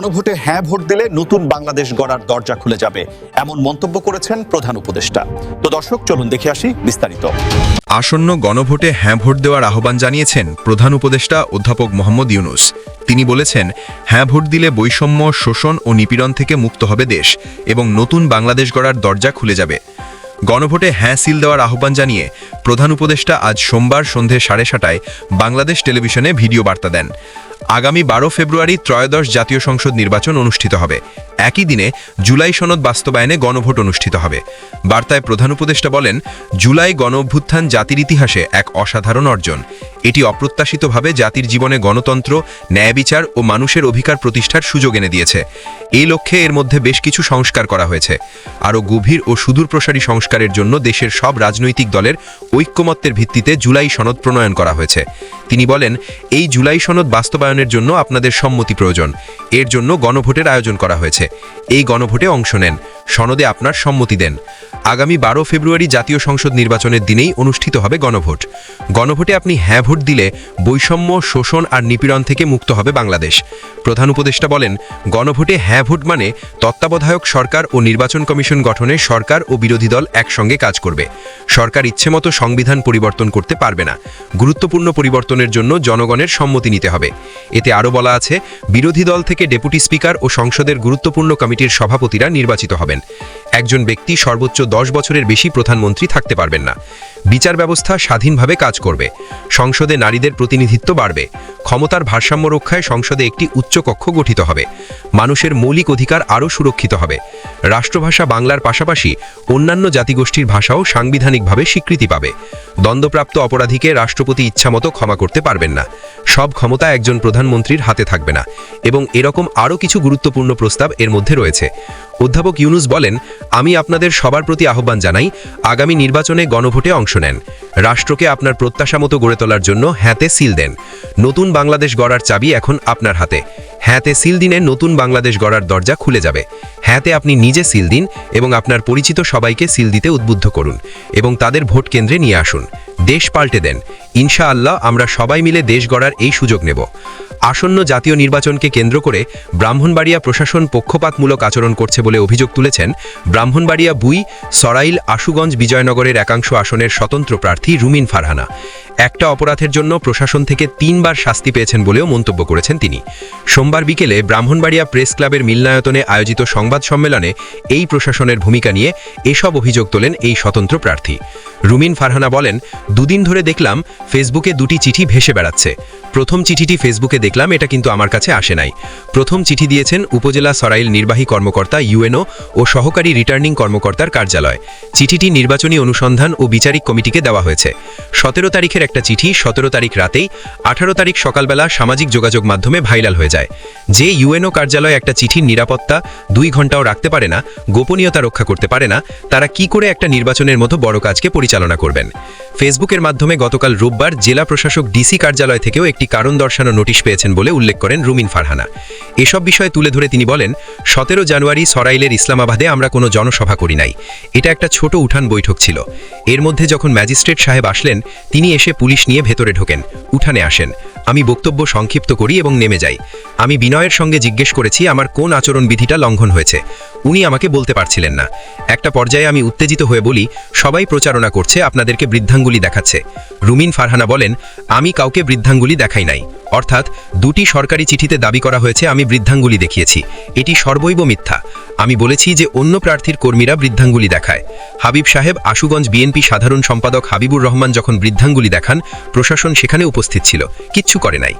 গণভোটে হ্যাঁ ভোট দিলে নতুন বাংলাদেশ গড়ার দরজা খুলে যাবে, এমন মন্তব্য করেছেন প্রধান উপদেষ্টা। তো দর্শক, চলুন দেখে আসি বিস্তারিত। আসন্ন গণভোটে হ্যাঁ ভোট দেওয়ার আহ্বান জানিয়েছেন প্রধান উপদেষ্টা অধ্যাপক মোহাম্মদ ইউনুস। তিনি বলেছেন হ্যাঁ ভোট দিলে বৈষম্য, শোষণ ও নিপীড়ন থেকে মুক্ত হবে দেশ এবং নতুন বাংলাদেশ গড়ার দরজা খুলে যাবে। গণভোটে হ্যাঁ সিল দেওয়ার আহ্বান জানিয়ে প্রধান উপদেষ্টা আজ সোমবার সন্ধে সাড়ে সাটায় বাংলাদেশ টেলিভিশনে ভিডিও বার্তা দেন। আগামী বারো ফেব্রুয়ারি ত্রয়োদশ জাতীয় সংসদ নির্বাচন অনুষ্ঠিত হবে। একই দিনে জুলাই সনদ বাস্তবায়নে গণভোট অনুষ্ঠিত হবে। বার্তায় প্রধান উপদেষ্টা বলেন, জুলাই গণ অভ্যুত্থান জাতির ইতিহাসে এক অসাধারণ অর্জন। এটি অপ্রত্যাশিতভাবে জাতির জীবনে গণতন্ত্র ন্যায় বিচার ও মানুষের অধিকার প্রতিষ্ঠার সুযোগ এনে দিয়েছে। এই লক্ষ্যে এর মধ্যে বেশ কিছু সংস্কার করা হয়েছে। আরও গভীর ও সুদূরপ্রসারী সংস্কারের জন্য দেশের সব রাজনৈতিক দলের ঐক্যমত্যের ভিত্তিতে জুলাই সনদ প্রণয়ন করা হয়েছে। তিনি বলেন, এই জুলাই সনদ বাস্তবায়নের জন্য আপনাদের সম্মতি প্রয়োজন। এর জন্য গণভোটের আয়োজন করা হয়েছে। এই গণভোটে অংশ নেন। সনদে আপনার সম্মতি দেন। আগামী বারো ফেব্রুয়ারি জাতীয় সংসদ নির্বাচনের দিনেই অনুষ্ঠিত হবে গণভোট। গণভোটে আপনি হ্যাঁ ভোট দিলে বৈষম্য, শোষণ আর নিপীড়ন থেকে মুক্ত হবে বাংলাদেশ। প্রধান উপদেষ্টা বলেন, গণভোটে হ্যাঁ ভোট মানে তত্ত্বাবধায়ক সরকার ও নির্বাচন কমিশন গঠনে সরকার ও বিরোধী দল একসঙ্গে কাজ করবে। সরকার ইচ্ছেমতো সংবিধান পরিবর্তন করতে পারবে না। গুরুত্বপূর্ণ পরিবর্তনের জন্য জনগণের সম্মতি নিতে হবে। এতে আরও বলা আছে, বিরোধী দল থেকে ডেপুটি স্পিকার ও সংসদের গুরুত্বপূর্ণ কমিটির সভাপতিরা নির্বাচিত হবেন। একজন ব্যক্তি সর্বোচ্চ দশ বছরের বেশি প্রধানমন্ত্রী থাকতে পারবেন না। বিচার ব্যবস্থা স্বাধীনভাবে কাজ করবে। সংসদে নারীদের প্রতিনিধিত্ব বাড়বে। ক্ষমতার ভারসাম্য রক্ষায় সংসদে একটি উচ্চকক্ষ গঠিত হবে। মানুষের মৌলিক অধিকার আরও সুরক্ষিত হবে। রাষ্ট্রভাষা বাংলার পাশাপাশি অন্যান্য জাতিগোষ্ঠীর ভাষাও সাংবিধানিকভাবে স্বীকৃতি পাবে। দ্বন্দ্বপ্রাপ্ত অপরাধীকে রাষ্ট্রপতি ইচ্ছামতো ক্ষমা করতে পারবেন না। সব ক্ষমতা একজন প্রধানমন্ত্রীর হাতে থাকবে না। এবং এরকম আরও কিছু গুরুত্বপূর্ণ প্রস্তাব এর মধ্যে রয়েছে। অধ্যাপক ইউনুস বলেন আমি আপনাদের সবার প্রতি আহ্বান জানাই, আগামী নির্বাচনে গণভোটে অংশ নেন। রাষ্ট্রকে আপনার প্রত্যাশা মতো গড়ে তোলার জন্য হ্যাঁতে সিল দেন। নতুন বাংলাদেশ গড়ার চাবি এখন আপনার হাতে। হ্যাঁতে সিল দিনে নতুন বাংলাদেশ গড়ার দরজা খুলে যাবে। হ্যাঁতে আপনি নিজে সিল দিন এবং আপনার পরিচিত সবাইকে সিল দিতে উদ্বুদ্ধ করুন এবং তাদের ভোট কেন্দ্রে নিয়ে আসুন। দেশ পাল্টে দেন। ইনশাআল্লাহ আমরা সবাই মিলে দেশ গড়ার এই সুযোগ নেব। আসন্ন জাতীয় নির্বাচনকে কেন্দ্র করে ব্রাহ্মণবাড়িয়া প্রশাসন পক্ষপাতমূলক আচরণ করছে বলে অভিযোগ তুলেছেন ব্রাহ্মণবাড়িয়া বুই সরাইল আশুগঞ্জ বিজয়নগরের একাংশ আসনের স্বতন্ত্র প্রার্থী রুমিন ফারহানা। একটা অপরাধের জন্য প্রশাসন থেকে তিনবার শাস্তি পেয়েছেন বলেও মন্তব্য করেছেন তিনি। সোমবার বিকেলে ব্রাহ্মণবাড়িয়া প্রেস ক্লাবের মিলনায়তনে আয়োজিত সংবাদ সম্মেলনে এই প্রশাসনের ভূমিকা নিয়ে এসব অভিযোগ তোলেন এই স্বতন্ত্র প্রার্থী। রুমিন ফারহানা বলেন, দুদিন ধরে দেখলাম ফেসবুকে দুটি চিঠি ভেসে বেড়াচ্ছে। প্রথম চিঠিটি ফেসবুকে দেখলাম, এটা কিন্তু আমার কাছে আসে নাই। প্রথম চিঠি দিয়েছেন উপজেলা সরাইল নির্বাহী কর্মকর্তা ইউএনও ও সহকারী রিটার্নিং কর্মকর্তার কার্যালয়। চিঠিটি নির্বাচনী অনুসন্ধান ও বিচারিক কমিটিকে দেওয়া হয়েছে। সতেরো তারিখের একটা চিঠি সতেরো তারিখ রাতেই আঠারো তারিখ সকালবেলা সামাজিক যোগাযোগ মাধ্যমে ভাইরাল হয়ে যায়। যে ইউএনও কার্যালয় একটা চিঠির নিরাপত্তা দুই ঘন্টাও রাখতে পারে না, গোপনীয়তা রক্ষা করতে পারে না, তারা কি করে একটা নির্বাচনের মতো বড় কাজকে পরিচালনা করবেন? ফেসবুকের মাধ্যমে গতকাল রোববার জেলা প্রশাসক ডিসি কার্যালয় থেকেও একটি কারণ দর্শানো নোটিশ পেয়েছেন বলে উল্লেখ করেন রুমিন ফারহানা। এসব বিষয়ে তুলে ধরে তিনি বলেন, সতেরো জানুয়ারি সরাইলের ইসলামাবাদে আমরা কোনো জনসভা করি নাই। এটা একটা ছোট উঠান বৈঠক ছিল। এর মধ্যে যখন ম্যাজিস্ট্রেট সাহেব আসলেন, তিনি এসে পুলিশ নিয়ে ভেতরে ঢোকেন, উঠানে আসেন। আমি বক্তব্য সংক্ষিপ্ত করি এবং নেমে যাই। আমি বিনয়ের সঙ্গে জিজ্ঞেস করেছি, আমার কোন আচরণবিধিটা লঙ্ঘন হয়েছে? উনি আমাকে বলতে পারছিলেন না। একটা পর্যায়ে আমি উত্তেজিত হয়ে বলি, সবাই প্রচারণা করছে, আপনাদেরকে বৃদ্ধাঙ্গুলি দেখাচ্ছে। রুমিন ফারহানা বলেন, আমি কাউকে বৃদ্ধাঙ্গুলি দেখাই নাই। অর্থাৎ দুটি সরকারি চিঠিতে দাবি করা হয়েছে, আমি বৃদ্ধাঙ্গুলি দেখিয়েছি। এটি সর্বৈব মিথ্যা। আমি বলেছি যে অন্য প্রার্থীর কর্মীরা বৃদ্ধাঙ্গুলি দেখায়। হাবিব সাহেব, আশুগঞ্জ বিএনপি সাধারণ সম্পাদক হাবিবুর রহমান যখন বৃদ্ধাঙ্গুলি দেখান, প্রশাসন সেখানে উপস্থিত ছিল। কিচ্ছু করে নাই।